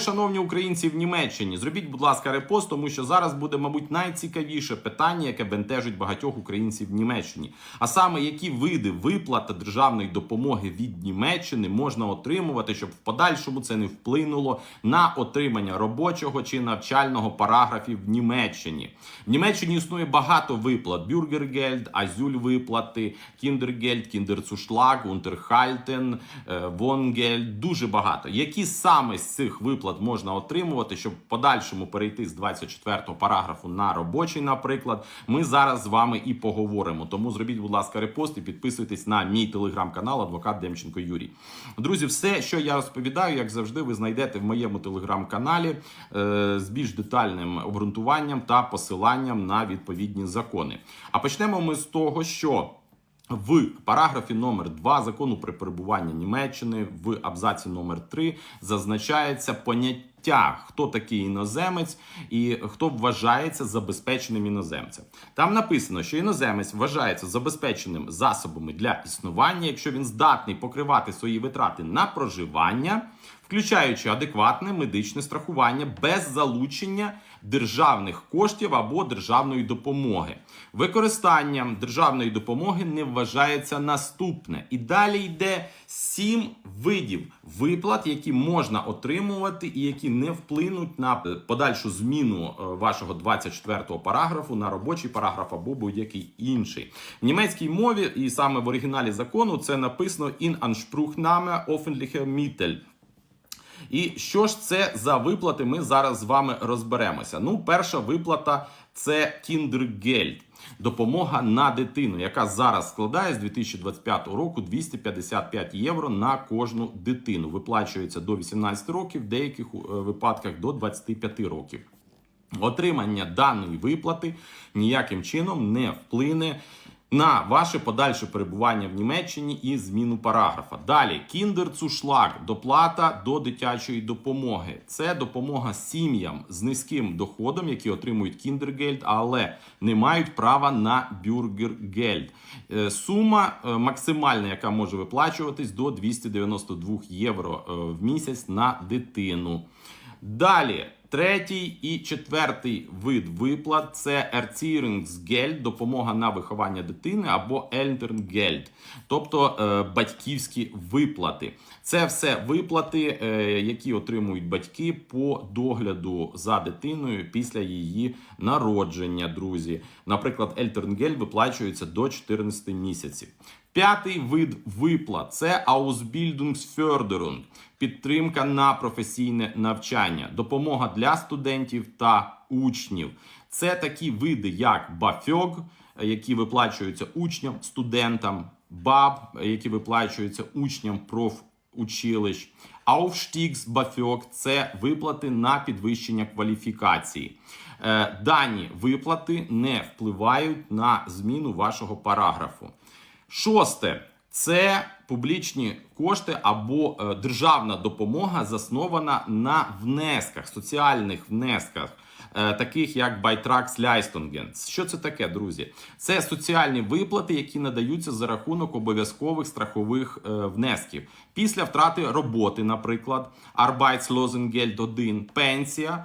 Шановні українці в Німеччині. Зробіть, будь ласка, репост, тому що зараз буде, мабуть, найцікавіше питання, яке бентежить багатьох українців в Німеччині. А саме які види виплат державної допомоги від Німеччини можна отримувати, щоб в подальшому це не вплинуло на отримання робочого чи навчального параграфів в Німеччині. В Німеччині існує багато виплат: бюргергельд, азюль виплати, кіндергельд, кіндерцушлаг, унтерхальтен, е, вонгельд. Дуже багато. Які саме з цих виплат можна отримувати, щоб в подальшому перейти з 24 параграфу на робочий, наприклад, ми зараз з вами і поговоримо. Тому зробіть, будь ласка, репост і підписуйтесь на мій телеграм-канал Адвокат Демченко Юрій. Друзі, все, що я розповідаю, як завжди, ви знайдете в моєму телеграм-каналі е, з більш детальним обґрунтуванням та посиланням на відповідні закони. А почнемо ми з того, що. В параграфі номер 2 закону про перебування Німеччини в абзаці номер 3 зазначається поняття, хто такий іноземець і хто вважається забезпеченим іноземцем. Там написано, що іноземець вважається забезпеченим засобами для існування, якщо він здатний покривати свої витрати на проживання, включаючи адекватне медичне страхування без залучення державних коштів або державної допомоги. Використанням державної допомоги не вважається наступне. І далі йде сім видів виплат, які можна отримувати і які не вплинуть на подальшу зміну е, вашого 24-го параграфу на робочий параграф або будь-який інший. В німецькій мові, і саме в оригіналі закону, це написано in Anspruchnahme öffentlicher Mittel. І що ж це за виплати? Ми зараз з вами розберемося. Ну, перша виплата це Kindergeld. Допомога на дитину, яка зараз складає з 2025 року 255 євро на кожну дитину. Виплачується до 18 років, в деяких е, випадках до 25 років. Отримання даної виплати ніяким чином не вплине на ваше подальше перебування в Німеччині і зміну параграфа. Далі кіндерцушлаг доплата до дитячої допомоги. Це допомога сім'ям з низьким доходом, які отримують кіндергельд, але не мають права на бюргергельд. Сума е, максимальна, яка може виплачуватись до 292 євро е, в місяць на дитину. Далі. Третій і четвертий вид виплат це Erziehungsgeld, допомога на виховання дитини або Elterngeld, тобто е, батьківські виплати. Це все виплати, е, які отримують батьки по догляду за дитиною після її народження, друзі. Наприклад, Elterngeld виплачується до 14 місяців. П'ятий вид виплат це Ausbildungsförderung, підтримка на професійне навчання, допомога для студентів та учнів. Це такі види, як BAföG, які виплачуються учням, студентам, БАБ, які виплачуються учням профучилищ. Aufstiegsbafög – це виплати на підвищення кваліфікації. Е, Дані виплати не впливають на зміну вашого параграфу. Шосте це публічні кошти або е, державна допомога, заснована на внесках, соціальних внесках, е, таких як Байтракс Ляйстонген. Що це таке, друзі? Це соціальні виплати, які надаються за рахунок обов'язкових страхових е, внесків. Після втрати роботи, наприклад, Arbeitslosengeld 1, пенсія, е,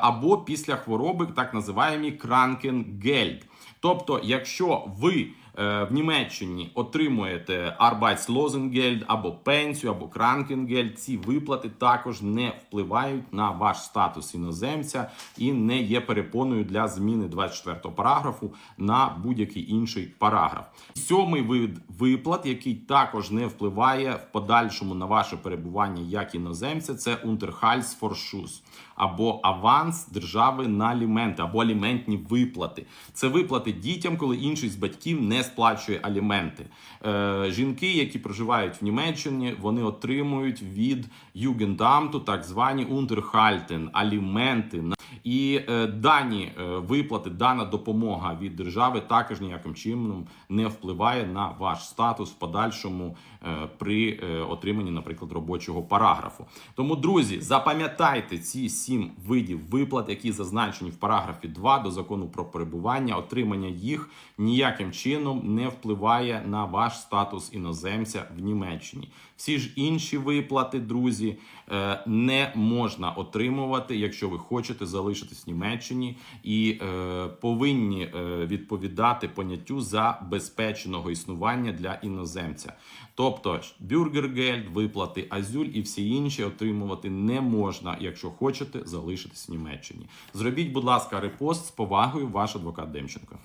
або після хвороби, так називаємо Krankengeld. Тобто, якщо ви в Німеччині отримуєте Arbeitslosengeld або пенсію, або Krankengeld, ці виплати також не впливають на ваш статус іноземця і не є перепоною для зміни 24 параграфу на будь-який інший параграф. Сьомий вид виплат, який також не впливає в подальшому на ваше перебування як іноземця, це Unterhaltsvorschuss або аванс держави на аліменти або аліментні виплати. Це виплати дітям, коли інший з батьків не сплачує аліменти. Е, жінки, які проживають в Німеччині, вони отримують від Югендамту так звані Unterhalten, аліменти. І е, дані е, виплати, дана допомога від держави також ніяким чином не впливає на ваш статус в подальшому е, при е, отриманні, наприклад, робочого параграфу. Тому, друзі, запам'ятайте ці сім видів виплат, які зазначені в параграфі 2 до закону про перебування. Отримання їх ніяким чином чином не впливає на ваш статус іноземця в Німеччині. Всі ж інші виплати, друзі, е, не можна отримувати, якщо ви хочете залишитись в Німеччині, і е, повинні е, відповідати поняттю забезпеченого існування для іноземця. Тобто бюргергельд, виплати Азюль і всі інші отримувати не можна, якщо хочете залишитись в Німеччині. Зробіть, будь ласка, репост з повагою, ваш адвокат Демченко.